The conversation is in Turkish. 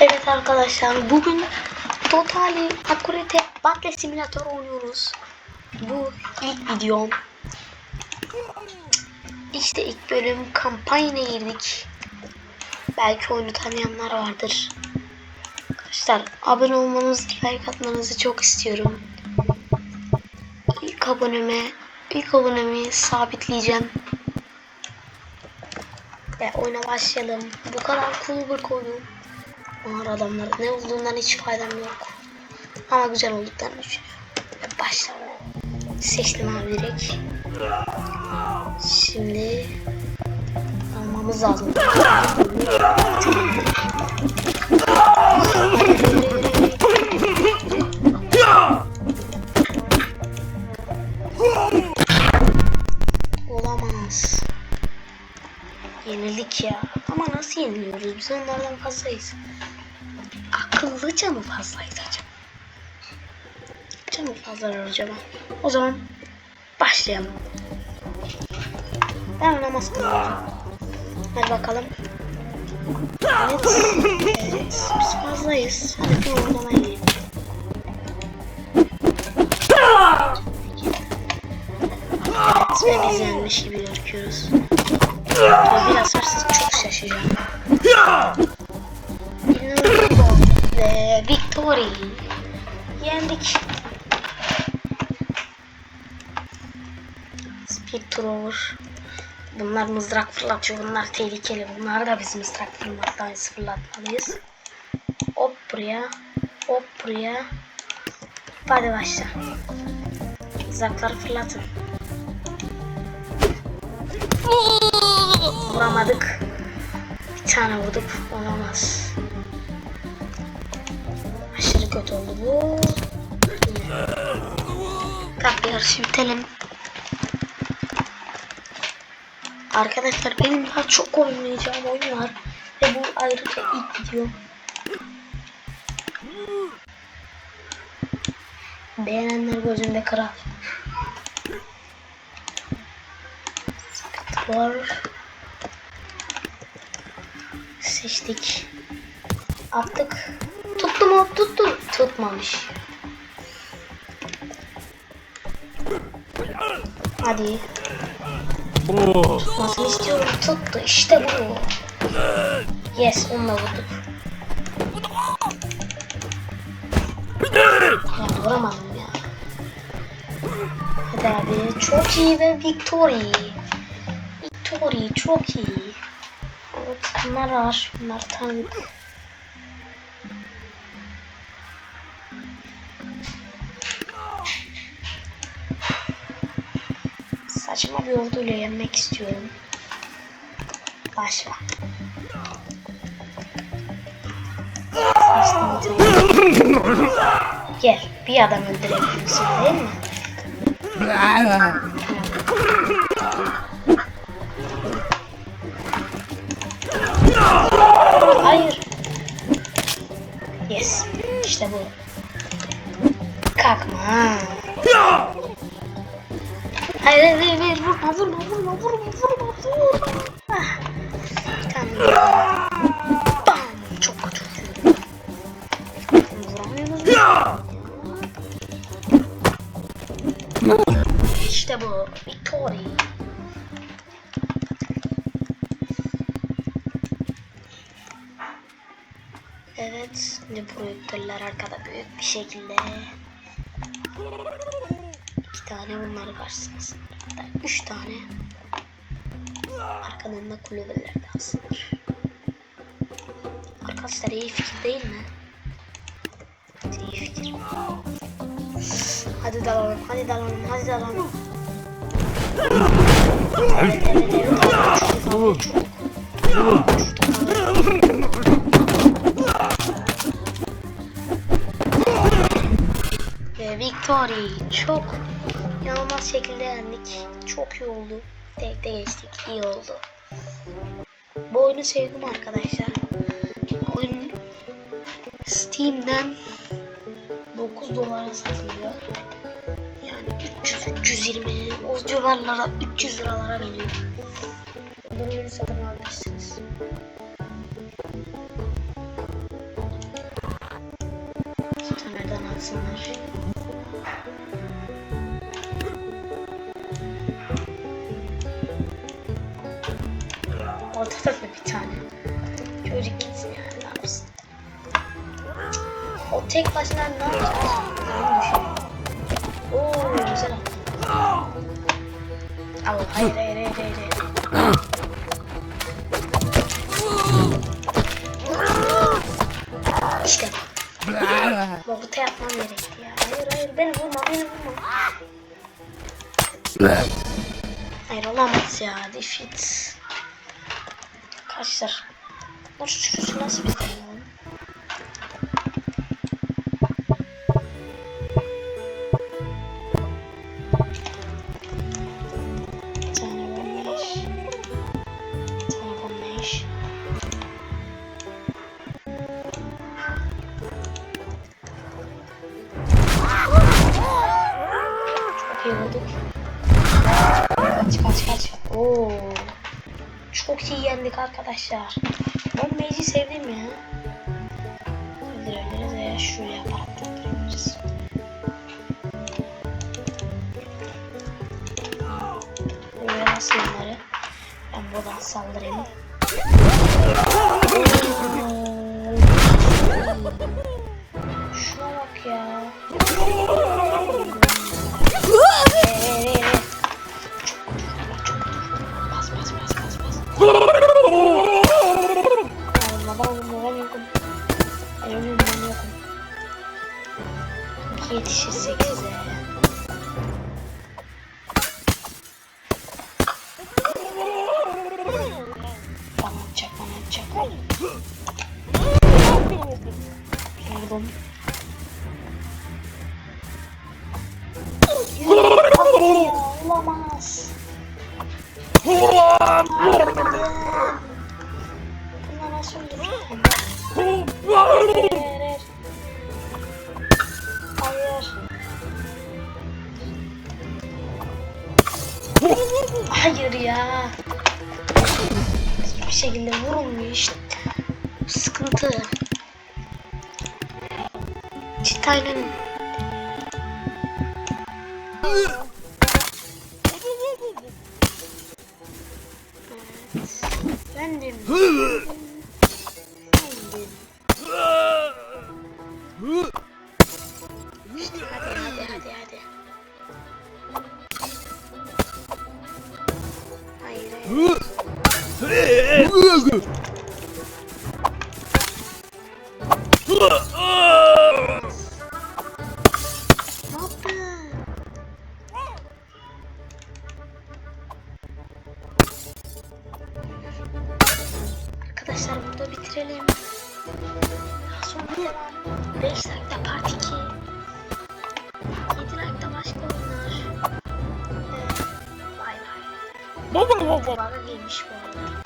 Evet arkadaşlar bugün Totali Akurete Battle Simulator oynuyoruz. Bu ilk videom. İşte ilk bölüm kampanyaya girdik. Belki oyunu tanıyanlar vardır. Arkadaşlar abone olmanızı, like atmanızı çok istiyorum. İlk aboneme, ilk abonemi sabitleyeceğim. Ve oyuna başlayalım. Bu kadar cool bir koydum. Onlar adamlar ne olduğundan hiç faydam yok. Ama güzel olduklarını düşünüyorum. Ve başlayalım. Seçtim abi direkt. Şimdi almamız lazım. Biz onlardan fazlayız. Akıllıca mı fazlayız acaba? Akıllıca mı fazlalar acaba? O zaman başlayalım. Ben namaz kılıyorum. Hadi bakalım. Evet. evet. Biz fazlayız. Hadi bir yiyelim. Evet, ve biz yenmiş gibi gözüküyoruz. Biraz hırsız çok şaşıracağım. İnanılmaz. Ve Victory. Yendik. Speed Thrower. Bunlar mızrak fırlatıyor. Bunlar tehlikeli. Bunlar da biz mızrak fırlatmalıyız. fırlatmalıyız. Hop buraya. Hop buraya. Hadi başla. Mızrakları fırlatın. Vuramadık. Tane vurduk. Olamaz. Aşırı kötü oldu bu. Kalk bir yarışı bitelim. Arkadaşlar benim daha çok oynayacağım oyun var. Ve bu ayrıca ilk video. Beğenenler gözünde kral. Var. Seçtik. Attık. Tuttu mu? Tuttu. Tutmamış. Hadi. Tutmasını istiyorum. Tuttu. İşte bu. Yes. Onunla vurduk. Ya vuramadım ya. Hadi abi. Çok iyi ve victory. Victory çok iyi. Bunlar var. Bunlar tanıdık. Saçma bir orduyla yenmek istiyorum. Başla. Gel. Bir adam öldürebilirsin değil mi? Yes. İşte bu. Kalkma. Hayır hayır hayır, vurma vurma vurma vurma vurma vurma. Ah. Bir Evet, şimdi projektörler arkada büyük bir şekilde. İki tane bunları karşısına Hatta üç tane. Arkadan da kulübeler de asılır. Arkadaşlar iyi fikir değil mi? İyi fikir. Hadi dalalım, hadi dalalım, hadi dalalım. Evet, evet, evet. Çok, çok. Ve Victory çok inanılmaz şekilde yendik. Çok iyi oldu. De geçtik. iyi oldu. Bu oyunu sevdim arkadaşlar. Oyun Steam'den 9 dolara satılıyor. Yani 300-320 o civarlara 300 liralara geliyor. Bunu satın alabilirsiniz. atsınlar. Ortada da bir tane. Çocuk gitsin yani ne yapsın. O tek başına ne düşünüyorum. Oo güzel attı. Al hayır hayır hayır hayır. hayır. İşte bu. Robotu yapmam gerekti ya. Hayır hayır beni vurma beni vurma. Hayır olamaz ya. Defeat. Arkadaşlar. Bu sürüsü nasıl? Bir Çok iyi yendik arkadaşlar. Bombeyi sevdim ya. Öldürebiliriz veya şuraya yaparak öldürebiliriz. Buraya nasıl bunları? Ben buradan saldırayım. Şuna bak ya. Yetişirsek size. Bana atacak bana atacak. Vurdum. Ya, olamaz. Hayır. Hayır ya. Hiçbir şekilde vurulmuyor işte. Sıkıntı. Çitaylanın. 7 dakika başka oyunlar. Ee, Bay bay. Baba girmiş bu arada.